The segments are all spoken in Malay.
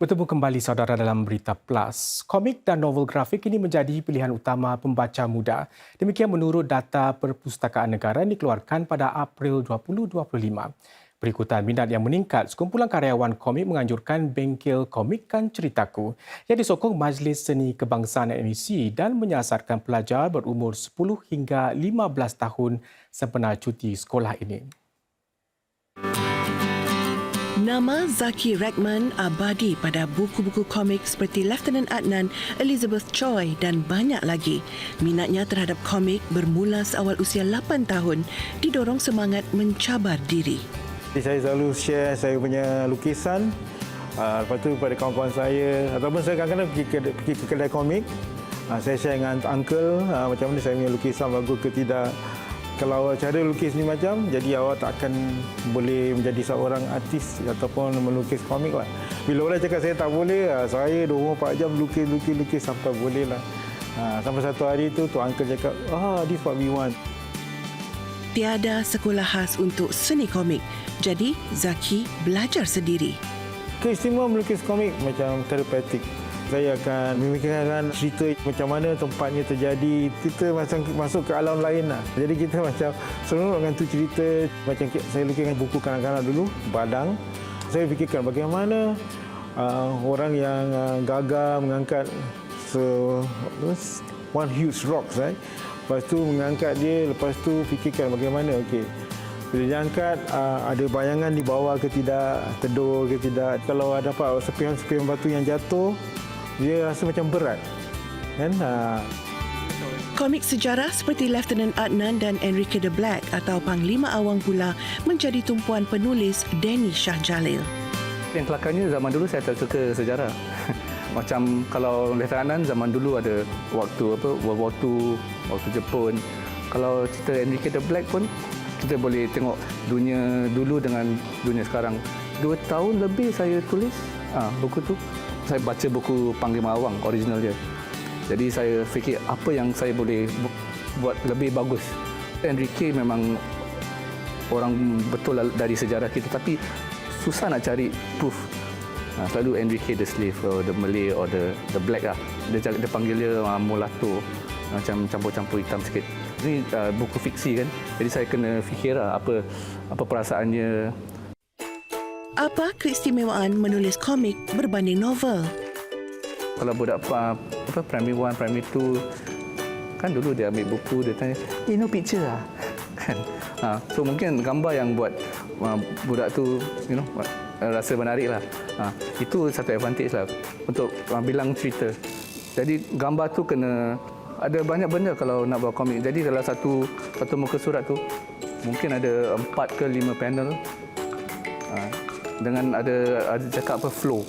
Bertemu kembali saudara dalam Berita Plus. Komik dan novel grafik ini menjadi pilihan utama pembaca muda. Demikian menurut data Perpustakaan Negara yang dikeluarkan pada April 2025. Berikutan minat yang meningkat, sekumpulan karyawan komik menganjurkan bengkel Komikkan Ceritaku yang disokong Majlis Seni Kebangsaan NEC dan menyasarkan pelajar berumur 10 hingga 15 tahun sempena cuti sekolah ini. Nama Zaki Rekman abadi pada buku-buku komik seperti Lieutenant Adnan, Elizabeth Choi dan banyak lagi. Minatnya terhadap komik bermula seawal usia 8 tahun, didorong semangat mencabar diri. Saya selalu share saya punya lukisan. Uh, lepas tu pada kawan-kawan saya ataupun saya kadang-kadang pergi ke, pergi ke kedai komik. Uh, saya share dengan uncle uh, macam mana saya punya lukisan bagus ke tidak. Kalau cara lukis ni macam, jadi awak tak akan boleh menjadi seorang artis ataupun melukis komik lah. Bila orang cakap saya tak boleh, uh, saya 24 jam lukis, lukis, lukis sampai boleh lah. Uh, sampai satu hari tu, tu uncle cakap, ah, this what we want. Tiada sekolah khas untuk seni komik. Jadi, Zaki belajar sendiri. Keistimewaan melukis komik macam terapeutik. Saya akan memikirkan cerita macam mana tempatnya terjadi. Kita macam masuk ke alam lain lah. Jadi kita macam seronok dengan tu cerita. Macam saya lukiskan buku kanak-kanak dulu, Badang. Saya fikirkan bagaimana uh, orang yang uh, gagal mengangkat so, one huge rock, right? Lepas tu mengangkat dia, lepas tu fikirkan bagaimana, okey. Bila dia angkat, uh, ada bayangan di bawah ke tidak, tedur ke tidak. Kalau ada dapat sepihan-sepihan batu yang jatuh, dia rasa macam berat. Kan? Uh, Komik sejarah seperti Lieutenant Adnan dan Enrique the Black atau Panglima Awang pula menjadi tumpuan penulis Danny Shah Jalil. Yang kelakarnya zaman dulu saya tak suka sejarah. Macam kalau Lieutenant Adnan zaman dulu ada waktu apa World War II, waktu Jepun. Kalau cerita Enrique the Black pun kita boleh tengok dunia dulu dengan dunia sekarang. Dua tahun lebih saya tulis ah, buku tu. Saya baca buku Panglima Awang original dia. Jadi saya fikir apa yang saya boleh bu- buat lebih bagus. Enrique memang orang betul lah dari sejarah kita tapi susah nak cari proof. Ha, selalu Enrique the slave or the Malay or the the black lah. Dia, dia panggil dia uh, mulatto macam campur-campur hitam sikit. Ini uh, buku fiksi kan. Jadi saya kena fikir lah apa apa perasaannya. Apa keistimewaan menulis komik berbanding novel? Kalau budak apa primary 1, primary 2 kan dulu dia ambil buku dia tanya, "Eh, no picture lah." kan. Ha, so mungkin gambar yang buat uh, budak tu you know uh, rasa menarik lah. Ha, itu satu advantage lah untuk uh, bilang cerita. Jadi gambar tu kena ada banyak benda kalau nak buat komik. Jadi kalau satu satu muka surat tu mungkin ada empat ke lima panel ha, dengan ada ada cakap apa flow.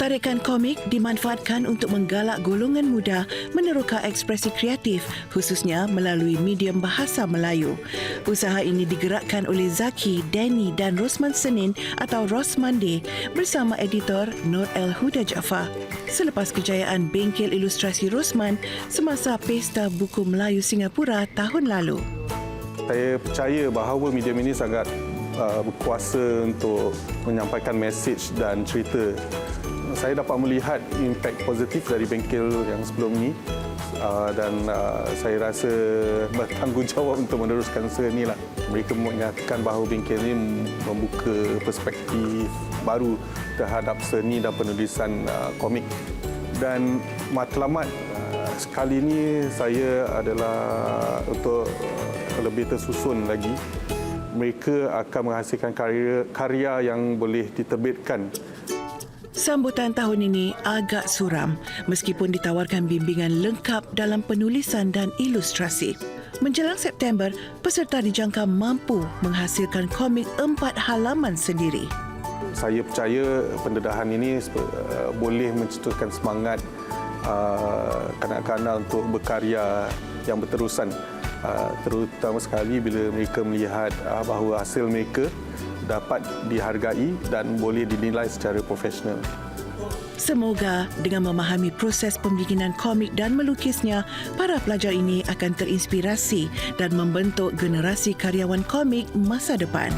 Tarikan komik dimanfaatkan untuk menggalak golongan muda meneroka ekspresi kreatif khususnya melalui medium bahasa Melayu. Usaha ini digerakkan oleh Zaki, Danny dan Rosman Senin atau Rosmande bersama editor Nur El Huda Jaafar. Selepas kejayaan bengkel ilustrasi Rosman semasa Pesta Buku Melayu Singapura tahun lalu. Saya percaya bahawa medium ini sangat uh, berkuasa untuk menyampaikan mesej dan cerita. Saya dapat melihat impak positif dari bengkel yang sebelum ini uh, dan uh, saya rasa bertanggungjawab untuk meneruskan seni lah. Mereka menyatakan bahawa bengkel ini membuka perspektif baru terhadap seni dan penulisan uh, komik. Dan matlamat uh, sekali ini saya adalah untuk lebih tersusun lagi mereka akan menghasilkan karya karya yang boleh diterbitkan Sambutan tahun ini agak suram meskipun ditawarkan bimbingan lengkap dalam penulisan dan ilustrasi. Menjelang September, peserta dijangka mampu menghasilkan komik empat halaman sendiri. saya percaya pendedahan ini uh, boleh mencetuskan semangat uh, kanak-kanak untuk berkarya yang berterusan terutama sekali bila mereka melihat uh, bahawa hasil mereka dapat dihargai dan boleh dinilai secara profesional. Semoga dengan memahami proses pembikinan komik dan melukisnya, para pelajar ini akan terinspirasi dan membentuk generasi karyawan komik masa depan.